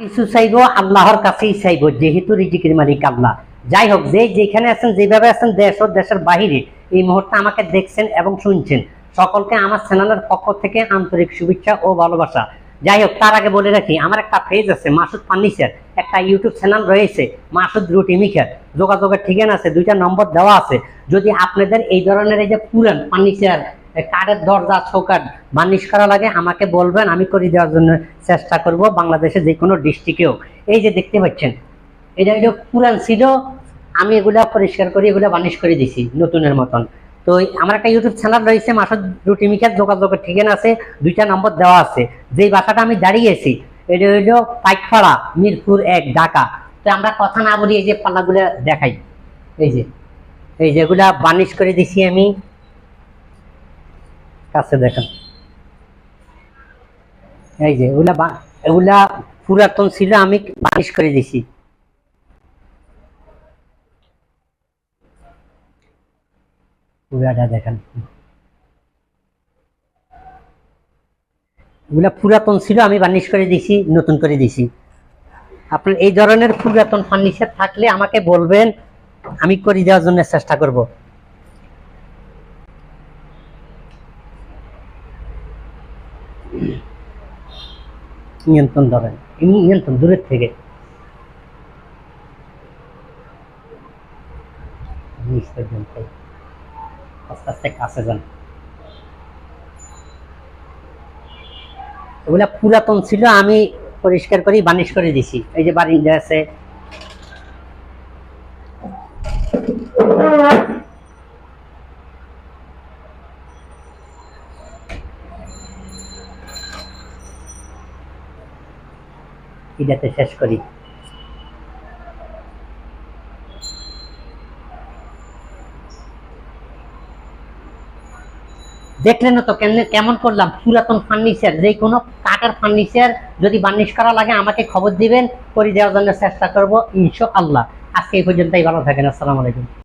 কিছু চাইব, আল্লাহর কাছেই চাইব, যেহেতু রিজিকের মালিক আল্লাহ। যাই হোক, যে যেখানে আছেন, যেভাবে আছেন, দেশ ও দেশের বাহিরে, এই মুহূর্তে আমাকে দেখছেন এবং শুনছেন। সকলকে আমার চ্যানেলের পক্ষ থেকে আন্তরিক শুভেচ্ছা ও ভালোবাসা। যাই হোক, তার আগে বলে রাখি, আমার একটা পেজ আছে, মাসুদ ফার্নিচার। একটা ইউটিউব চ্যানেল রয়েছে, মাসুদ রুটি মিখার যোগাযোগের ঠিকানা আছে, দুইটা নম্বর দেওয়া আছে। যদি আপনাদের এই ধরনের এই যে পুরান ফার্নিচার কাঠের দরজা চৌকাট বার্নিশ করা লাগে, আমাকে বলবেন, আমি করে দেওয়ার জন্য চেষ্টা করব বাংলাদেশের যে কোনো ডিস্ট্রিক্টেও। এই যে দেখতে পাচ্ছেন, এটা এটা পুরান ছিল, আমি এগুলা পরিষ্কার করে, এগুলা বার্নিশ করে দিছি, নতুনের মতন। তো আমার একটা ইউটিউব চ্যানেল রয়েছে, মাসুদ রুটি মিখার যোগাযোগের ঠিকানা আছে, দুইটা নম্বর দেওয়া আছে। যেই বাসাটা আমি দাঁড়িয়েছি, এটা হইল পাইকপাড়া, মিরপুর এক, ঢাকা। তো আমরা কথা না বলি এই যে পাল্লাগুলো দেখাই। এই যে, এই যেগুলা বার্নিশ করে দিছি আমি। কাছে দেখেন। এই যে, এগুলা এগুলা পুরাতন ছিল, আমি বানিশ করে দিছি। পুরাটা দেখেন। এগুলা পুরাতন ছিল, আমি বার্নিশ করে দিছি, নতুন করে দিছি। আপনার এই ধরনের পুরাতন ফার্নিচার থাকলে আমাকে বলবেন, আমি করে দেওয়ার জন্য চেষ্টা করব। নিয়ন্ত্রণ ধরেন। এমনি নিয়ন্ত্রণ দূরের থেকে। আস্তে আস্তে কাছে যান। এগুলা পুরাতন ছিল, আমি পরিষ্কার করে বানিশ করে দিছি। এই যে বারিন্দা আছে। এটাতে শেষ করি। দেখলেন তো কেমন কেমন করলাম? পুরাতন ফার্নিচার যে কোনো কাঠের ফার্নিচার যদি বার্নিশ করা লাগে, আমাকে খবর দিবেন, করে দেওয়ার জন্য চেষ্টা করব ইনশো আল্লাহ আজকে এই পর্যন্তই, ভালো থাকেন, আসসালামু আলাইকুম।